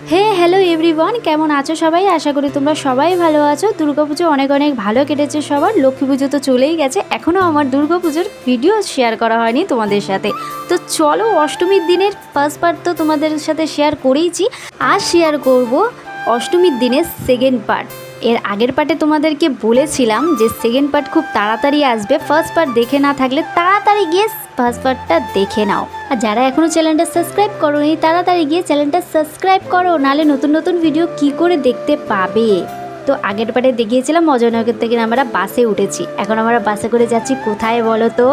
হে hello everyone কেমন আছো সবাই? আশা করি তোমরা সবাই ভালো আছো। দুর্গাপুজো অনেক অনেক ভালো কেটেছে সবার। লক্ষ্মী পুজো তো চলেই গেছে। এখনও আমার দুর্গাপুজোর ভিডিও শেয়ার করা হয়নি তোমাদের সাথে। তো চলো, অষ্টমীর দিনের ফার্স্ট পার্ট তো তোমাদের সাথে শেয়ার করেইছি। আর শেয়ার করব অষ্টমীর দিনের সেকেন্ড পার্ট এর আগের পার্টে তোমাদেরকে বলেছিলাম যে সেকেন্ড পার্ট খুব তাড়াতাড়ি আসবে। ফার্স্ট পার্ট দেখে না থাকলে তাড়াতাড়ি গিয়ে ফার্স্ট পার্টটা দেখে নাও। আর যারা এখনও চ্যানেলটা সাবস্ক্রাইব করোনি, তাড়াতাড়ি গিয়ে চ্যানেলটা সাবস্ক্রাইব করো, নালে নতুন নতুন ভিডিও কি করে দেখতে পাবে? তো আগের পার্টে দেখিয়েছিলাম অজয়নগর থেকে আমরা বাসে উঠেছি। এখন আমরা বাসে করে যাচ্ছি, কোথায় বলো তো?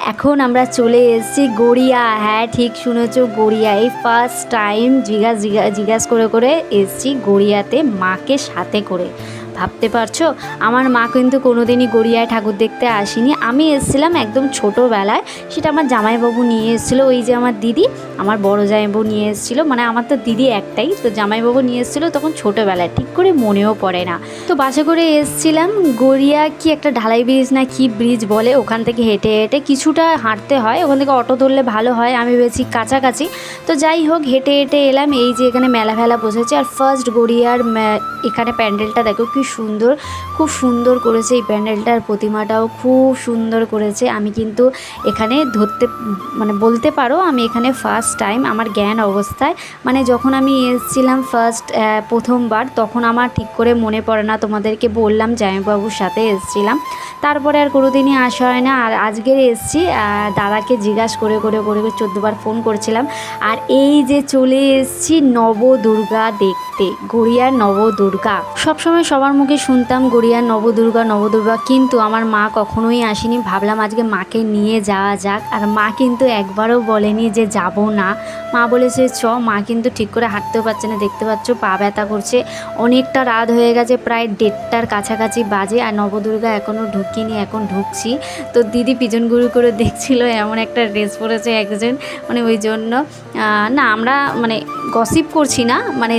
এখন আমরা চলে এসেছি গড়িয়া। হ্যাঁ ঠিক শুনেছো গড়িয়া এই ফার্স্ট টাইম জিজ্ঞাস জিজ্ঞাস করে করে এসেছি গড়িয়াতে মাকে সাথে করে। ভাবতে পারছ? আমার মা কিন্তু কোনোদিনই গড়িয়ায় ঠাকুর দেখতে আসেনি। আমি এসেছিলাম একদম ছোটোবেলায়। সেটা আমার জামাইবাবু নিয়ে এসেছিল, ওই যে আমার দিদি, আমার বড় জামাইবাবু নিয়ে এসেছিল। মানে আমার তো দিদি একটাই, তো জামাইবাবু নিয়ে এসেছিল তখন ছোটোবেলায়। ঠিক করে মনেও পড়ে না। তো বাসে করে এসেছিলাম, গড়িয়া কি একটা ঢালাই ব্রিজ না কি ব্রিজ বলে, ওখান থেকে হেঁটে হেঁটে কিছুটা হাঁটতে হয়। ওখান থেকে অটো ধরলে ভালো হয়, আমি ভেবেছি কাছাকাছি। তো যাই হোক, হেঁটে হেঁটে এলাম। এই যে এখানে মেলা ফেলা বসেছে। আর ফার্স্ট গড়িয়ার এখানে প্যান্ডেলটা দেখো কি সুন্দর, খুব সুন্দর করেছে এই প্যান্ডেলটার প্রতিমাটাও, খুব সুন্দর করেছে। আমি কিন্তু এখানে ধরতে মানে বলতে পারো আমি এখানে ফার্স্ট টাইম আমার জ্ঞান অবস্থায় মানে যখন আমি এসেছিলাম ফার্স্ট প্রথমবার, তখন আমার ঠিক করে মনে পড়ে না, তোমাদেরকে বললাম জামাইবাবুর সাথে এসেছিলাম। তারপরে আর কোনোদিনই আসা হয় না। আর আজকের এসেছি দাদাকে জিজ্ঞাসা করে করে করে চোদ্দোবার ফোন করছিলাম। আর এই যে চলে এসেছি নবদুর্গা দেখতে গড়িয়ার নবদুর্গা। সবসময় সবার মুখে শুনতাম গড়িয়ার নবদুর্গা নবদুর্গা, কিন্তু আমার মা কখনোই আসেনি। ভাবলাম আজকে মাকে নিয়ে যাওয়া যাক। আর মা কিন্তু একবারও বলেনি যে যাব না। মা বলেছে, চ, মা কিন্তু ঠিক করে হাঁটতেও পারছে না। দেখতে পাচ্ছ, পা ব্যথা করছে। অনেকটা রাত হয়ে গেছে, প্রায় দেড়টার কাছাকাছি বাজে আর নবদুর্গা এখনও ঢুকিনি, এখন ঢুকছি। তো দিদি পিজন গুরু করে দেখছিল, এমন একটা ড্রেস পরেছে একজন। মানে ওই জন্য না, আমরা মানে গসিপ করছি না মানে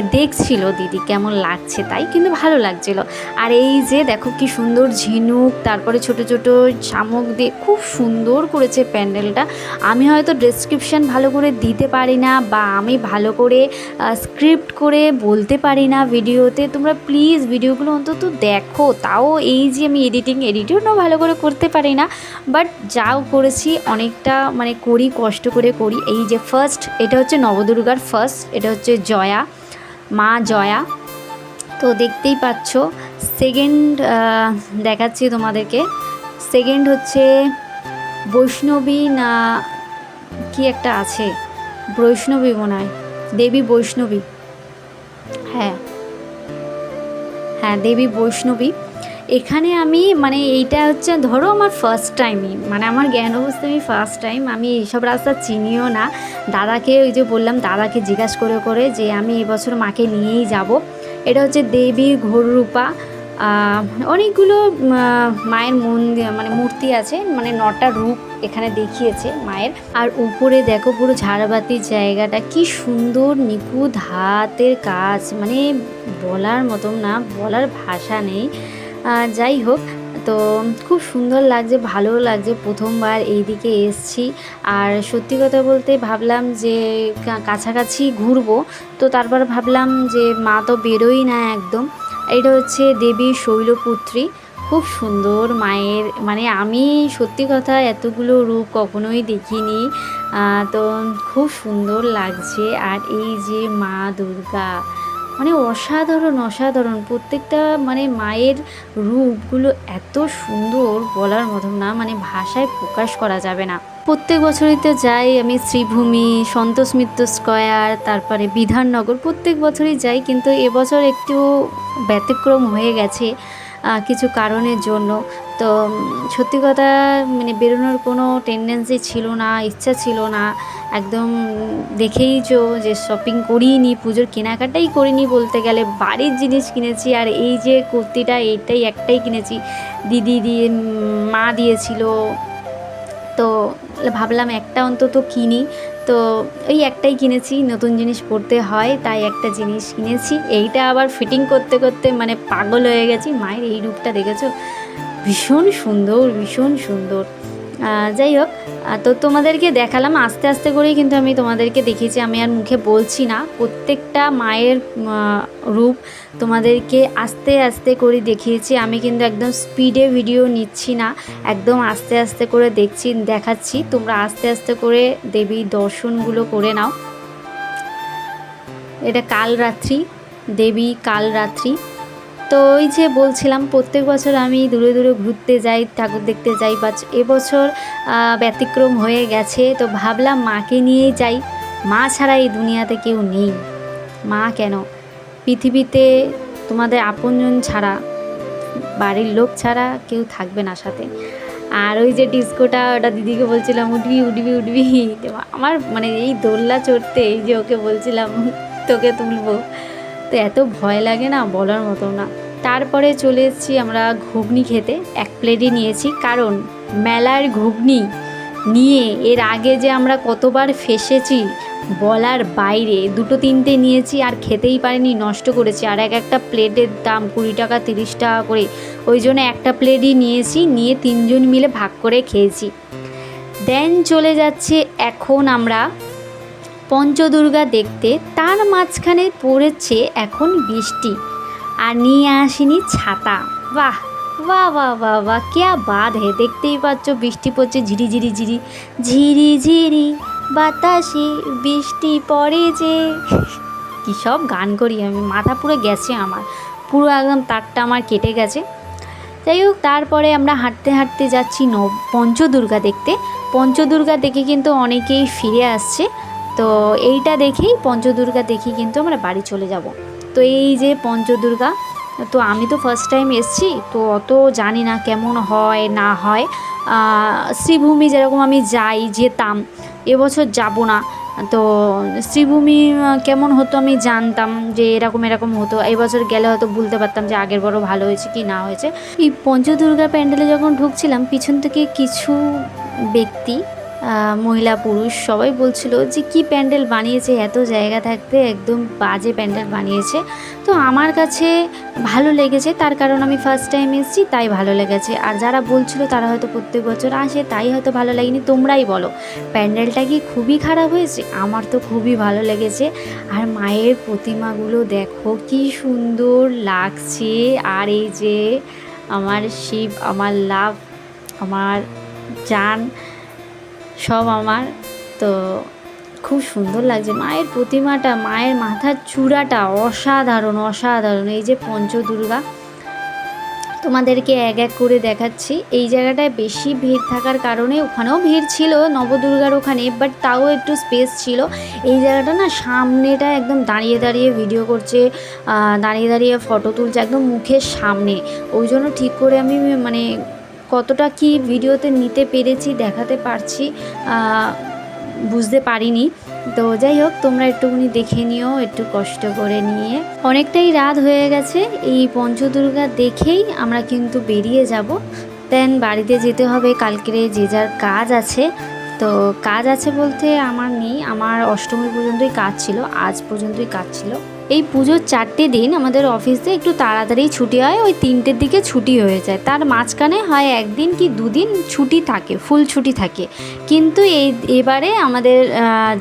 দেখছিল দিদি, কেমন লাগছে তাই? কিন্তু ভালো লাগছিল। আর এই যে দেখো কি সুন্দর ঝিনুক, তারপরে ছোট ছোট শামুক দিয়ে খুব সুন্দর করেছে প্যান্ডেলটা। আমি হয়তো ডেসক্রিপশান ভালো করে দিতে পারি না বা আমি ভালো করে স্ক্রিপ্ট করে বলতে পারি না ভিডিওতে। তোমরা প্লিজ ভিডিওগুলো অন্তত দেখো। তাও এই যে আমি এডিটিং এডিটিংও ভালো করে করতে পারি না। বাট যাও করেছি, অনেকটা মানে করি, কষ্ট করে করি। এই যে ফার্স্ট এটা হচ্ছে নবদুর্গার ফার্স্ট এটা হচ্ছে জয়া। মা জয়া, তো দেখতেই পাচ্ছ সেকেন্ড দেখাচ্ছি তোমাদেরকে। সেকেন্ড হচ্ছে বৈষ্ণবী না কি একটা আছে? বৈষ্ণবী মনে হয়। দেবী বৈষ্ণবী। হ্যাঁ। হ্যাঁ দেবী বৈষ্ণবী। এখানে আমি মানে এইটা হচ্ছে, ধরো আমার ফার্স্ট টাইমই মানে আমার জ্ঞান অবস্থা আমি ফার্স্ট টাইম আমি এইসব রাস্তা চিনিও না। দাদাকে ওই যে বললাম, দাদাকে জিজ্ঞাসা করে করে যে আমি এবছর মাকে নিয়েই যাব। এটা হচ্ছে দেবীর ঘোররূপা। অনেকগুলো মায়ের মন্দির মানে মূর্তি আছে মানে নটা রূপ এখানে দেখিয়েছে মায়ের। আর উপরে দেখো পুরো ঝাড়বাতির জায়গাটা, কি সুন্দর নিখুঁত হাতের কাজ মানে বলার মতন না, বলার ভাষা নেই। যাই হোক, তো খুব সুন্দর লাগছে ভালো লাগছে প্রথমবার এইদিকে এসছি। আর সত্যি কথা বলতে ভাবলাম যে কাছাকাছি ঘুরবো, তো তারপর ভাবলাম যে মা তো বেরোই না একদম। এটা হচ্ছে দেবী শৈলপুত্রী, খুব সুন্দর মায়ের মানে আমি সত্যি কথা এতগুলো রূপ কখনোই দেখিনি। তো খুব সুন্দর লাগছে। আর এই যে মা দুর্গা মানে অসাধারণ অসাধারণ। প্রত্যেকটা মানে মায়ের রূপগুলো এত সুন্দর বলার মতন না মানে ভাষায় প্রকাশ করা যাবে না। প্রত্যেক বছরই তো যাই আমি শ্রীভূমি, সন্তোষ মিত্র স্কয়ার, তারপরে বিধাননগর, প্রত্যেক বছরই যাই, কিন্তু এবছর একটু ব্যতিক্রম হয়ে গেছে। কিছু কারণের জন্য। তো সত্যি কথা মানে বেরোনোর কোনো টেন্ডেন্সি ছিল না, ইচ্ছা ছিল না। একদম দেখেইছো যে শপিং করিনি, পুজোর কেনাকাটাই করিনি বলতে গেলে। বাড়ির জিনিস কিনেছি আর এই যে কুর্তিটা, এইটাই একটাই কিনেছি। দিদি দিয়ে মা দিয়েছিল। তো, ভাবলাম একটা অন্তত কিনি। তো ওই একটাই কিনেছি, নতুন জিনিস পড়তে হয়, তাই একটা জিনিস কিনেছি। এইটা আবার ফিটিং করতে করতে মানে পাগল হয়ে গেছি। মায়ের এই রূপটা দেখেছ? ভীষণ সুন্দর ভীষণ সুন্দর। যাই হোক তো তোমাদেরকে দেখালাম, আস্তে আস্তে করেই কিন্তু আমি তোমাদেরকে দেখিয়েছি। আমি আর মুখে বলছি না, প্রত্যেকটা মায়ের রূপ তোমাদেরকে আস্তে আস্তে করে দেখিয়েছি। আমি কিন্তু একদম স্পিডে ভিডিও নিচ্ছি না, একদম আস্তে আস্তে করে দেখছি, দেখাচ্ছি। তোমরা আস্তে আস্তে করে দেবীর দর্শনগুলো করে নাও। এটা কাল রাত্রি দেবী কাল রাত্রি তো ওই যে বলছিলাম, প্রত্যেক বছর আমি দূরে দূরে ঘুরতে যাই, ঠাকুর দেখতে যাই বা এবছর ব্যতিক্রম হয়ে গেছে। তো ভাবলাম মাকে নিয়েই যাই। মা ছাড়া এই দুনিয়াতে কেউ নেই। মা কেন? পৃথিবীতে তোমাদের আপনজন ছাড়া, বাড়ির লোক ছাড়া কেউ থাকবে না সাথে। আর ওই যে ডিস্কোটা, ওটা দিদিকে বলছিলাম, উঠবি উঠবি উঠবি। আমার মানে এই দোল্লা চড়তে, এই যে ওকে বলছিলাম, তোকে তুলবো। তো এত ভয় লাগে না বলার মতো না। তারপরে চলে এসেছি আমরা ঘুগনি খেতে। এক প্লেটই নিয়েছি। কারণ মেলার ঘুগনি নিয়ে এর আগে যে আমরা কতবার ফেসেছি, বলার বাইরে দুটো তিনটে নিয়েছি আর খেতেই পারিনি, নষ্ট করেছি। আর এক একটা প্লেটের দাম কুড়ি টাকা, তিরিশ টাকা করে। ওই জন্য একটা প্লেটই নিয়েছি, নিয়ে তিনজন মিলে ভাগ করে খেয়েছি। দেন চলে যাচ্ছে এখন আমরা পঞ্চদুর্গা দেখতে তার মাঝখানে পড়েছে এখন বৃষ্টি। আর নিয়ে আসিনি ছাতা। বাহ বাহ বাহ বাহ বাহ কেয়া বাদ হে? দেখতেই পাচ্ছ বৃষ্টি পড়ছে ঝিরি ঝিরি ঝিরি। ঝিরি ঝিরি, বাতাসে বৃষ্টি পড়ে যে কী সব গান করি আমি, মাথা পুরো গেছে আমার। পুরো একদম তারটা আমার কেটে গেছে। যাই হোক, তারপরে আমরা হাঁটতে হাঁটতে যাচ্ছি ন পঞ্চদুর্গা দেখতে। পঞ্চদুর্গা দেখে কিন্তু অনেকেই ফিরে আসছে। তো এইটা দেখেই পঞ্চদুর্গা দেখি কিন্তু আমরা বাড়ি চলে যাব। তো এই যে পঞ্চদুর্গা, তো আমি তো ফার্স্ট টাইম এসছি, তো অত জানি না কেমন হয়, না হয়। শ্রীভূমি যেরকম আমি যাই, যেতাম, এবছর যাব না। তো শ্রীভূমি কেমন হতো আমি জানতাম যে এরকম এরকম হতো। এবছর গেলে হয়তো বলতে পারতাম যে আগের বড় ভালো হয়েছে কি না হয়েছে। এই পঞ্চদুর্গা প্যান্ডেলে যখন ঢুকছিলাম, পিছন থেকে কিছু ব্যক্তি মহিলা পুরুষ সবাই বলছিল যে কি প্যান্ডেল বানিয়েছে, এত জায়গা থাকতে একদম বাজে প্যান্ডেল বানিয়েছে। তো আমার কাছে ভালো লেগেছে, তার কারণ আমি ফার্স্ট টাইম এসেছি, তাই ভালো লেগেছে। আর যারা বলছিল তারা হয়তো প্রত্যেক বছর আসে তাই হয়তো ভালো লাগেনি, তোমরাই বলো। প্যান্ডেলটা কি খুবই খারাপ হয়েছে? আমার তো খুবই ভালো লেগেছে। আর মায়ের প্রতিমাগুলো দেখো, কি সুন্দর লাগছে। আর এই যে আমার শিব, আমার লাভ, আমার জান সব আমার। তো খুব সুন্দর লাগছে। মায়ের প্রতিমাটা, মায়ের মাথার চূড়াটা অসাধারণ অসাধারণ। এই যে পঞ্চদুর্গা, তোমাদেরকে এক এক করে দেখাচ্ছি। এই জায়গাটায় বেশি ভিড় থাকার কারণে ওখানেও ভিড় ছিল, নবদুর্গার ওখানে বাট তাও একটু স্পেস ছিল। এই জায়গাটা না সামনেটা একদম দাঁড়িয়ে দাঁড়িয়ে ভিডিও করছে দাঁড়িয়ে দাঁড়িয়ে ফটো তুলছে একদম মুখের সামনে। ওই জন্য ঠিক করে আমি মানে কতটা কি ভিডিওতে নিতে পেরেছি দেখাতে পারছি বুঝতে পারিনি। তো যাই হোক, তোমরা একটুখানি দেখে নিও, একটু কষ্ট করে নিয়ে। অনেকটাই রাত হয়ে গেছে, এই পঞ্চদুর্গা দেখেই আমরা কিন্তু বেরিয়ে যাব। দেন বাড়িতে যেতে হবে কালকে যে যার কাজ আছে। তো কাজ আছে বলতে আমার নেই, আমার অষ্টমী পর্যন্তই কাজ ছিল, আজ পর্যন্তই কাজ ছিল। এই পুজোর চারটে দিন আমাদের অফিসে একটু তাড়াতাড়ি ছুটি হয়, ওই তিনটের দিকে ছুটি হয়ে যায়। তার মাঝখানে হয় একদিন কি দুদিন ছুটি থাকে, ফুল ছুটি থাকে। কিন্তু এই এবারে আমাদের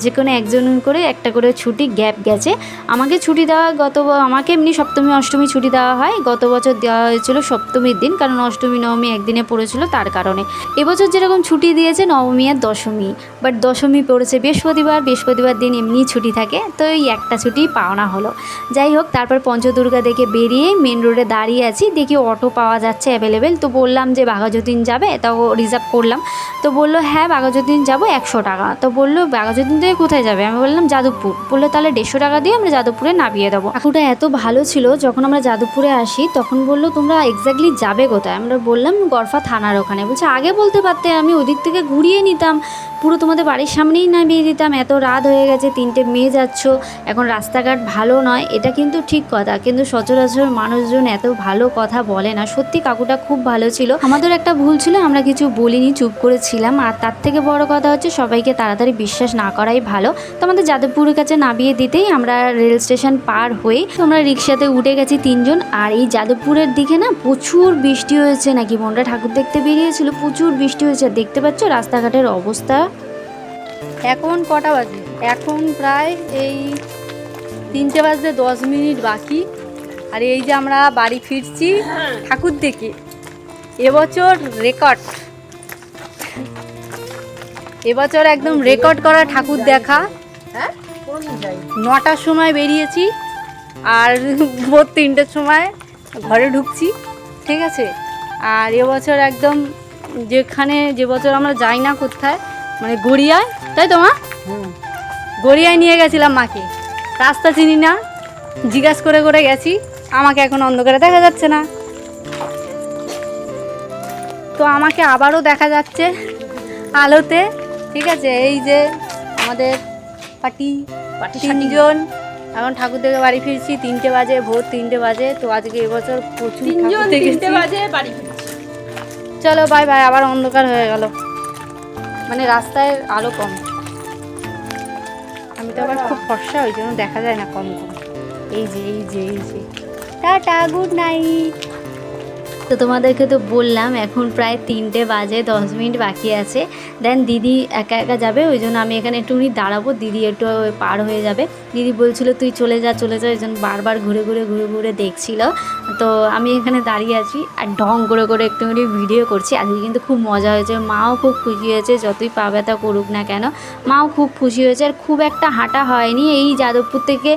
যে কোনো একজন করে একটা করে ছুটি গ্যাপ গেছে। আমাকে ছুটি দেওয়া গত আমাকে এমনি সপ্তমী, অষ্টমী ছুটি দেওয়া হয়। গত বছর দেওয়া হয়েছিল সপ্তমীর দিন, কারণ অষ্টমী, নবমী একদিনে পড়েছিল তার কারণে। এবছর যেরকম ছুটি দিয়েছে নবমী আর দশমী বাট দশমী পড়েছে বৃহস্পতিবার বৃহস্পতিবার দিন এমনি ছুটি থাকে। তো এই একটা ছুটি পাওনা হলো। যাই হোক, তারপর পঞ্চদুর্গা দেখে বেরিয়ে মেন রোডে দাঁড়িয়ে আছি। দেখি অটো পাওয়া যাচ্ছে অ্যাভেলেবেল তো বললাম যে বাঘাযতীন যাবে তাও রিজার্ভ করলাম। তো বলল হ্যাঁ বাঘাযতীন যাব, একশো টাকা। তো বলল, বাঘাযতীন থেকে কোথায় যাবে? আমি বললাম, যাদবপুর। বলল, তাহলে দেড়শো টাকা দিয়ে আমরা যাদবপুরে নামিয়ে দেবো। কাকুটা এত ভালো ছিল, যখন আমরা যাদবপুরে আসি, তখন বলল, তোমরা এক্স্যাক্টলি যাবে কোথায়? আমরা বললাম গরফা থানার ওখানে। বলছে, আগে বলতে পারতে, আমি ওদিক থেকে ঘুরিয়ে নিতাম। পুরো তোমাদের বাড়ির সামনেই নামিয়ে দিতাম। এত রাত হয়ে গেছে, তিনটে মেয়ে যাচ্ছ। এখন রাস্তাঘাট ভালো নয়, এটা কিন্তু ঠিক কথা। কিন্তু সচরাচর মানুষজন এত ভালো কথা বলে না। সত্যি কাকুটা খুব ভালো ছিল। আমাদের একটা ভুল ছিল, আমরা কিছু বলিনি, চুপ করেছিলাম। আর তার থেকে বড় কথা হচ্ছে, সবাইকে তাড়াতাড়ি বিশ্বাস না করাই ভালো। তো আমাদের যাদবপুরের কাছে নামিয়ে দিতেই আমরা রেল স্টেশন পার হয়ে আমরা রিক্সাতে উঠে গেছি তিনজন। আর এই যাদবপুরের দিকে না প্রচুর বৃষ্টি হয়েছে নাকি? মনটা ঠাকুর দেখতে বেরিয়েছিল, প্রচুর বৃষ্টি হয়েছে। দেখতে পাচ্ছ রাস্তাঘাটের অবস্থা? এখন কটা বাজে? এখন প্রায় এই তিনটে বাজতে দশ মিনিট বাকি। আর এই যে আমরা বাড়ি ফিরছি ঠাকুর দেখে। এবছর রেকর্ড এবছর একদম রেকর্ড করা ঠাকুর দেখা। নটার সময় বেরিয়েছি। আর ভোর তিনটের সময় ঘরে ঢুকছি। ঠিক আছে? আর এবছর একদম যেখানে যে বছর আমরা যাই না কোথায় মানে গড়িয়ায় তাই তো মা? গড়িয়ায় নিয়ে গেছিলাম মাকে। রাস্তা চিনি না জিজ্ঞাসা করে করে গেছি আমাকে এখন অন্ধকারে দেখা যাচ্ছে না। তো আমাকে আবারও দেখা যাচ্ছে আলোতে ঠিক আছে? এই যে আমাদের পার্টি তিনজন। এখন ঠাকুর থেকে বাড়ি ফিরছি তিনটে বাজে ভোর তিনটে বাজে তো আজকে এবছর প্রচুর চলো বাই বাই আবার অন্ধকার হয়ে গেল। মানে রাস্তায় আলো কম। তো আবার খুব ফর্সা, ওই জন্য দেখা যায় না কম কম এই যে এই যে এই যে। Tata, good night. তো তোমাদেরকে তো বললাম, এখন প্রায় তিনটে বাজে, দশ মিনিট বাকি আছে। দেন দিদি একা একা যাবে, ওই জন্য আমি এখানে একটু একটুখানি দাঁড়াবো, দিদি একটু পার হয়ে যাবে। দিদি বলছিল, তুই চলে যা চলে যা। ওই জন্য বারবার ঘুরে ঘুরে ঘুরে ঘুরে দেখছিল। তো আমি এখানে দাঁড়িয়ে আছি আর ঢং করে করে একটুখানি ভিডিও করছি। আজকে কিন্তু খুব মজা হয়েছে। মাও খুব খুশি হয়েছে, যতই পা ব্যথা করুক না কেন। মাও খুব খুশি হয়েছে আর খুব একটা হাঁটা হয়নি। এই যাদবপুর থেকে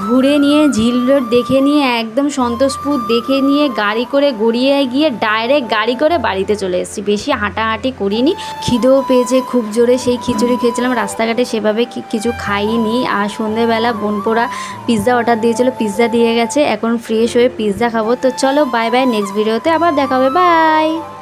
ঘুরে নিয়ে, ঝিল রোড দেখে নিয়ে, একদম সন্তোষপুর দেখে নিয়ে, গাড়ি করে গড়িয়ে গিয়ে ডাইরেক্ট গাড়ি করে বাড়িতে চলে এসেছি। বেশি হাঁটাহাঁটি করিনি। খিদেও পেয়েছে, খুব জোরে সেই খিচুড়ি খেয়েছিলাম। রাস্তাঘাটে সেভাবে কিছু খাইনি। আর সন্ধেবেলা বোনপোড়া পিৎজা অর্ডার দিয়েছিল পিৎজা দিয়ে গেছে। এখন ফ্রেশ হয়ে পিৎজা খাব। তো চলো বাই বাই নেক্সট ভিডিওতে আবার দেখা হবে। বাই